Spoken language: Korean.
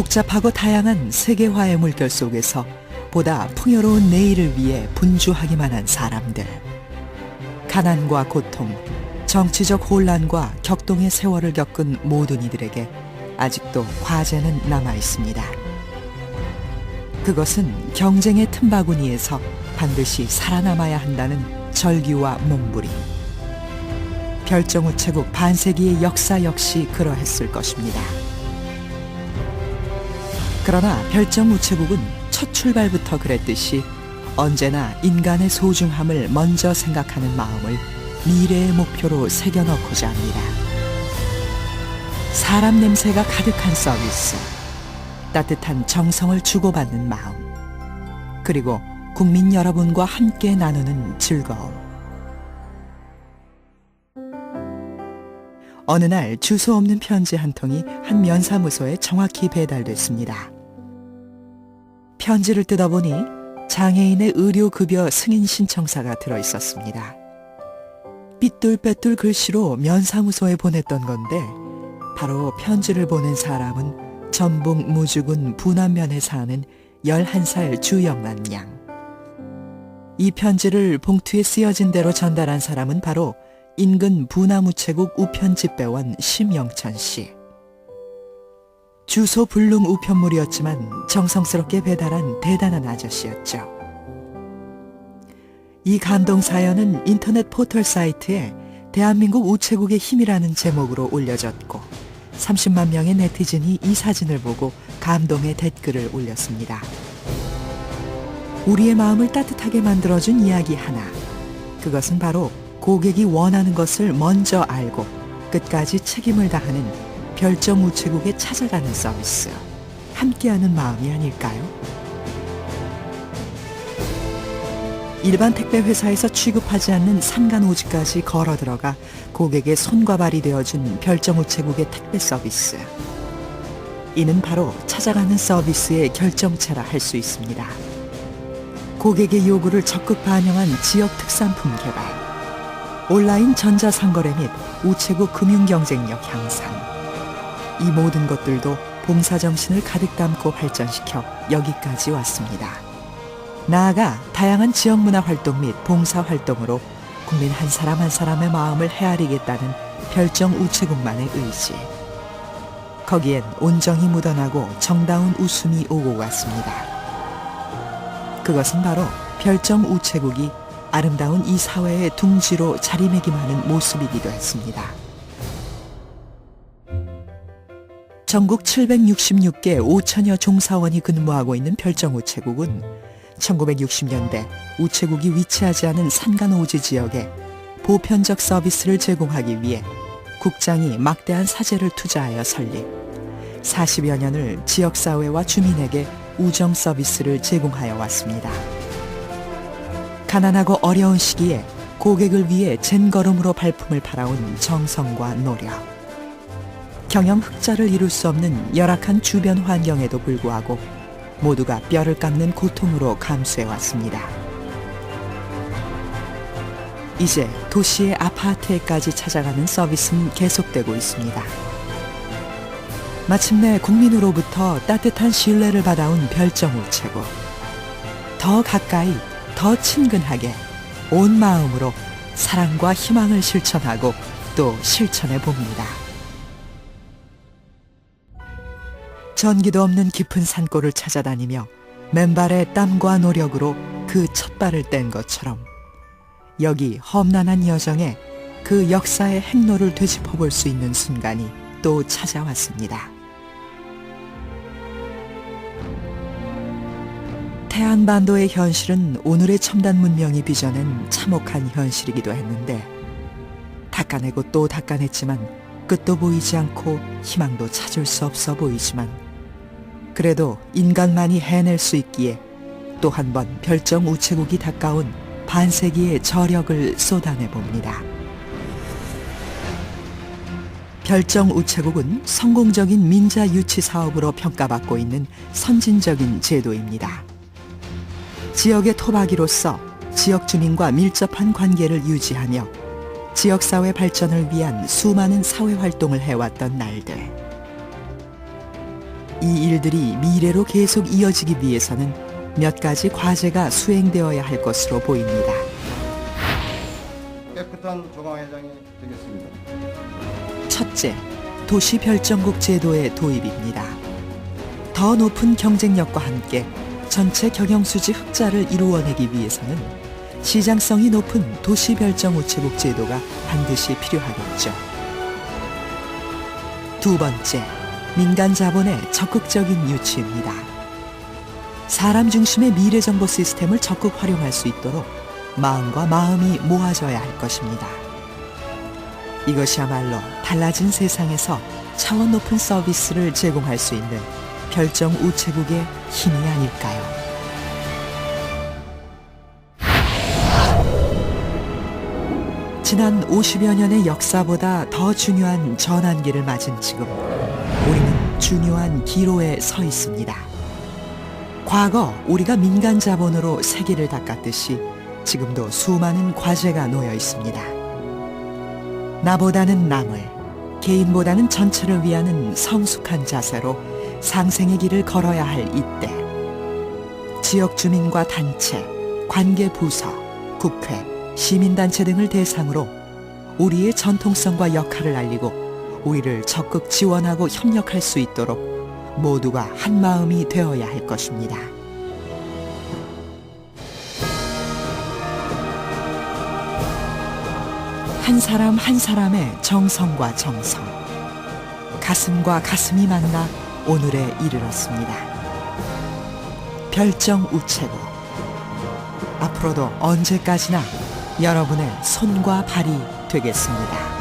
복잡하고 다양한 세계화의 물결 속에서 보다 풍요로운 내일을 위해 분주하기만 한 사람들. 가난과 고통, 정치적 혼란과 격동의 세월을 겪은 모든 이들에게 아직도 과제는 남아 있습니다. 그것은 경쟁의 틈바구니에서 반드시 살아남아야 한다는 절규와 몸부림. 별정우체국 반세기의 역사 역시 그러했을 것입니다. 그러나 별정우체국은 첫 출발부터 그랬듯이 언제나 인간의 소중함을 먼저 생각하는 마음을 미래의 목표로 새겨넣고자 합니다. 사람 냄새가 가득한 서비스, 따뜻한 정성을 주고받는 마음, 그리고 국민 여러분과 함께 나누는 즐거움. 어느 날 주소 없는 편지 한 통이 한 면사무소에 정확히 배달됐습니다. 편지를 뜯어보니 장애인의 의료급여 승인 신청사가 들어 있었습니다. 삐뚤빼뚤 글씨로 면사무소에 보냈던 건데 바로 편지를 보낸 사람은 전북 무주군 부남면에 사는 11살 주영란 양. 이 편지를 봉투에 쓰여진 대로 전달한 사람은 바로 인근 부나무체국 우편집배원 심영천 씨. 주소 불능 우편물이었지만 정성스럽게 배달한 대단한 아저씨였죠. 이 감동 사연은 인터넷 포털 사이트에 대한민국 우체국의 힘이라는 제목으로 올려졌고 30만 명의 네티즌이 이 사진을 보고 감동의 댓글을 올렸습니다. 우리의 마음을 따뜻하게 만들어준 이야기 하나. 그것은 바로 고객이 원하는 것을 먼저 알고 끝까지 책임을 다하는 별정 우체국에 찾아가는 서비스. 함께하는 마음이 아닐까요? 일반 택배 회사에서 취급하지 않는 산간 오지까지 걸어 들어가 고객의 손과 발이 되어준 별정 우체국의 택배 서비스. 이는 바로 찾아가는 서비스의 결정체라 할 수 있습니다. 고객의 요구를 적극 반영한 지역 특산품 개발, 온라인 전자상거래 및 우체국 금융 경쟁력 향상. 이 모든 것들도 봉사 정신을 가득 담고 발전시켜 여기까지 왔습니다. 나아가 다양한 지역 문화 활동 및 봉사 활동으로 국민 한 사람 한 사람의 마음을 헤아리겠다는 별정 우체국만의 의지. 거기엔 온정이 묻어나고 정다운 웃음이 오고 갔습니다. 그것은 바로 별정 우체국이 아름다운 이 사회의 둥지로 자리매김하는 모습이기도 했습니다. 전국 766개 5천여 종사원이 근무하고 있는 별정 우체국은 1960년대 우체국이 위치하지 않은 산간 오지 지역에 보편적 서비스를 제공하기 위해 국장이 막대한 사재를 투자하여 설립. 40여 년을 지역사회와 주민에게 우정 서비스를 제공하여 왔습니다. 가난하고 어려운 시기에 고객을 위해 젠걸음으로 발품을 팔아온 정성과 노력. 경영 흑자를 이룰 수 없는 열악한 주변 환경에도 불구하고 모두가 뼈를 깎는 고통으로 감수해 왔습니다. 이제 도시의 아파트에까지 찾아가는 서비스는 계속되고 있습니다. 마침내 국민으로부터 따뜻한 신뢰를 받아온 별정 우체국. 더 가까이, 더 친근하게, 온 마음으로 사랑과 희망을 실천하고 또 실천해 봅니다. 전기도 없는 깊은 산골을 찾아다니며 맨발의 땀과 노력으로 그 첫 발을 뗀 것처럼 여기 험난한 여정에 그 역사의 행로를 되짚어 볼 수 있는 순간이 또 찾아왔습니다. 태안반도의 현실은 오늘의 첨단 문명이 빚어낸 참혹한 현실이기도 했는데 닦아내고 또 닦아냈지만 끝도 보이지 않고 희망도 찾을 수 없어 보이지만 그래도 인간만이 해낼 수 있기에 또 한 번 별정 우체국이 닦아온 반세기의 저력을 쏟아내 봅니다. 별정 우체국은 성공적인 민자 유치 사업으로 평가받고 있는 선진적인 제도입니다. 지역의 토박이로서 지역 주민과 밀접한 관계를 유지하며 지역사회 발전을 위한 수많은 사회 활동을 해왔던 날들. 이 일들이 미래로 계속 이어지기 위해서는 몇 가지 과제가 수행되어야 할 것으로 보입니다. 깨끗한 중앙회장이 되겠습니다. 첫째, 도시 별정국 제도의 도입입니다. 더 높은 경쟁력과 함께 전체 경영수지 흑자를 이루어내기 위해서는 시장성이 높은 도시 별정 우체국 제도가 반드시 필요하겠죠. 두 번째, 민간 자본의 적극적인 유치입니다. 사람 중심의 미래 정보 시스템을 적극 활용할 수 있도록 마음과 마음이 모아져야 할 것입니다. 이것이야말로 달라진 세상에서 차원 높은 서비스를 제공할 수 있는 별정 우체국의 힘이 아닐까요? 지난 50여 년의 역사보다 더 중요한 전환기를 맞은 지금 우리는 중요한 기로에 서 있습니다. 과거 우리가 민간 자본으로 세계를 닦았듯이 지금도 수많은 과제가 놓여 있습니다. 나보다는 남을, 개인보다는 전체를 위하는 성숙한 자세로 상생의 길을 걸어야 할 이때, 지역 주민과 단체, 관계 부서, 국회, 시민단체 등을 대상으로 우리의 전통성과 역할을 알리고 우리를 적극 지원하고 협력할 수 있도록 모두가 한 마음이 되어야 할 것입니다. 한 사람 한 사람의 정성과 정성, 가슴과 가슴이 만나 오늘에 이르렀습니다. 별정 우체국. 앞으로도 언제까지나 여러분의 손과 발이 되겠습니다.